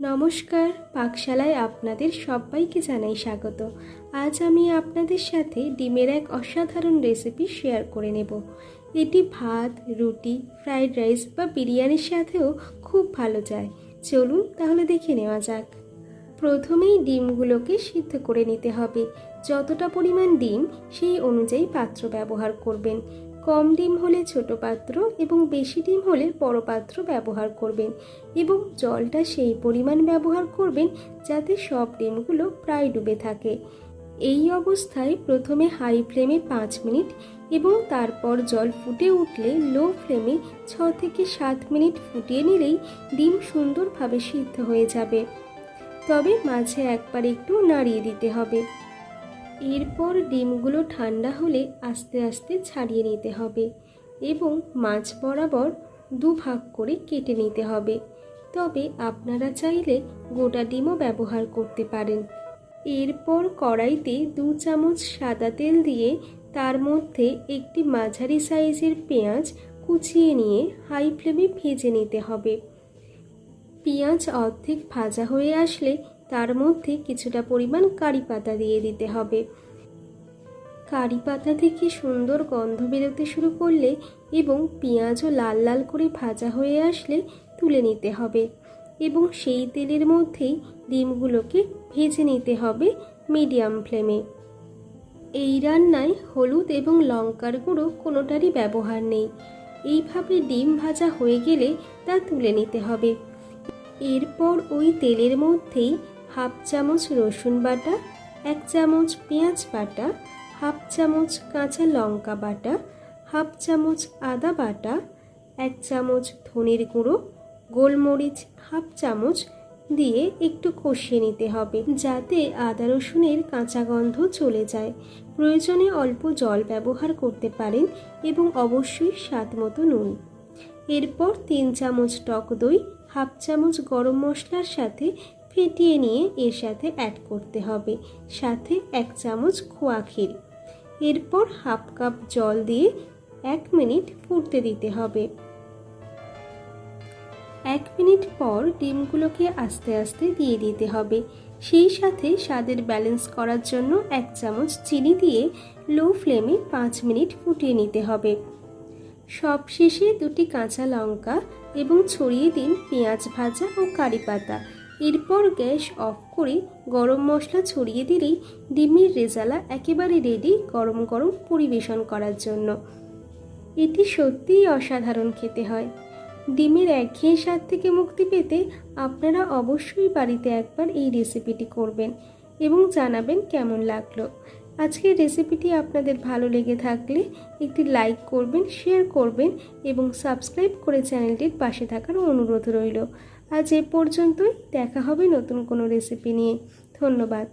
নমস্কার, পাকশালায় আপনাদের সবাইকে জানাই স্বাগত। আজ আমি আপনাদের সাথে ডিমের এক অসাধারণ রেসিপি শেয়ার করে নেব। এটি ভাত, রুটি ফ্রাইড রাইস বা বিরিয়ানির সাথেও খুব ভালো যায়। চলুন তাহলে দেখে নেওয়া যাক। প্রথমেই ডিমগুলোকে সিদ্ধ করে নিতে হবে। যতটা পরিমাণ ডিম, সেই অনুযায়ী পাত্র ব্যবহার করবেন। কম ডিম হলে ছোট পাত্র এবং বেশি ডিম হলে বড় পাত্র ব্যবহার করবেন এবং জলটা সেই পরিমাণ ব্যবহার করবেন যাতে সব ডিমগুলো প্রায় ডুবে থাকে। এই অবস্থায় প্রথমে হাই ফ্লেমে পাঁচ মিনিট এবং তারপর জল ফুটে উঠলে লো ফ্লেমে ছ থেকে সাত মিনিট ফুটিয়ে নিলেই ডিম সুন্দরভাবে সিদ্ধ হয়ে যাবে। তবে মাঝে একবার একটু নাড়িয়ে দিতে হবে। এরপর ডিমগুলো ঠান্ডা হলে আস্তে আস্তে ছাড়িয়ে নিতে হবে এবং মাছ বরাবর দু ভাগ করে কেটে নিতে হবে। তবে আপনারা চাইলে গোটা ডিমও ব্যবহার করতে পারেন। এরপর কড়াইতে দু চামচ সাদা তেল দিয়ে তার মধ্যে একটি মাঝারি সাইজের পেঁয়াজ কুচিয়ে নিয়ে হাই ফ্লেমে ভেজে নিতে হবে। পেঁয়াজ অর্ধেক ভাজা হয়ে আসলে তার মধ্যে কিছুটা পরিমাণ কারি পাতা দিয়ে দিতে হবে। কারি পাতা থেকে সুন্দর গন্ধ বেরোতে শুরু করলে এবং পেঁয়াজও লাল লাল করে ভাজা হয়ে আসলে তুলে নিতে হবে এবং সেই তেলের মধ্যেই ডিমগুলোকে ভেজে নিতে হবে মিডিয়াম ফ্লেমে। এই রান্নায় হলুদ এবং লঙ্কার গুঁড়ো কোনোটারই ব্যবহার নেই। এইভাবে ডিম ভাজা হয়ে গেলে তা তুলে নিতে হবে। এরপর ওই তেলের মধ্যেই হাফ চামচ রসুন বাটা, এক চামচ পেঁয়াজ বাটা, হাফ চামচ কাঁচা লঙ্কা বাটা, হাফ চামচ আদা বাটা, এক চামচ ধনের গুঁড়ো, গোলমরিচ হাফ চামচ দিয়ে একটু কষিয়ে নিতে হবে যাতে আদা রসুনের কাঁচা গন্ধ চলে যায়। প্রয়োজনে অল্প জল ব্যবহার করতে পারেন এবং অবশ্যই স্বাদ মতো নুন। এরপর তিন চামচ টক দই, হাফ চামচ গরম মশলার সাথে ফেটিয়ে নিয়ে এর সাথে অ্যাড করতে হবে। সাথে এক চামচ খোয়া ক্ষীর। এরপর হাফ কাপ জল দিয়ে এক মিনিট ফুটতে দিতে হবে। এক মিনিট পর ডিমগুলোকে আস্তে আস্তে দিয়ে দিতে হবে। সেই সাথে স্বাদের ব্যালেন্স করার জন্য এক চামচ চিনি দিয়ে লো ফ্লেমে পাঁচ মিনিট ফুটিয়ে নিতে হবে। সব শেষে দুটি কাঁচা লঙ্কা এবং ছড়িয়ে দিন পেঁয়াজ ভাজা ও কারি পাতা। এরপর গ্যাস অফ করে গরম মশলা ছড়িয়ে দিলেই ডিমের রেজালা একেবারে রেডি গরম গরম পরিবেশন করার জন্য। এটি সত্যিই অসাধারণ খেতে হয়। ডিমের একঘেয়ে স্বাদ থেকে মুক্তি পেতে আপনারা অবশ্যই বাড়িতে একবার এই রেসিপিটি করবেন এবং জানাবেন কেমন লাগল। আজকের রেসিপিটি আপনাদের ভালো লেগে থাকলে একটি লাইক করবেন শেয়ার করবেন এবং সাবস্ক্রাইব করে চ্যানেলটির পাশে থাকার অনুরোধ রইল। আজ এ পর্যন্তই, দেখা হবে নতুন কোনো রেসিপি নিয়ে। ধন্যবাদ।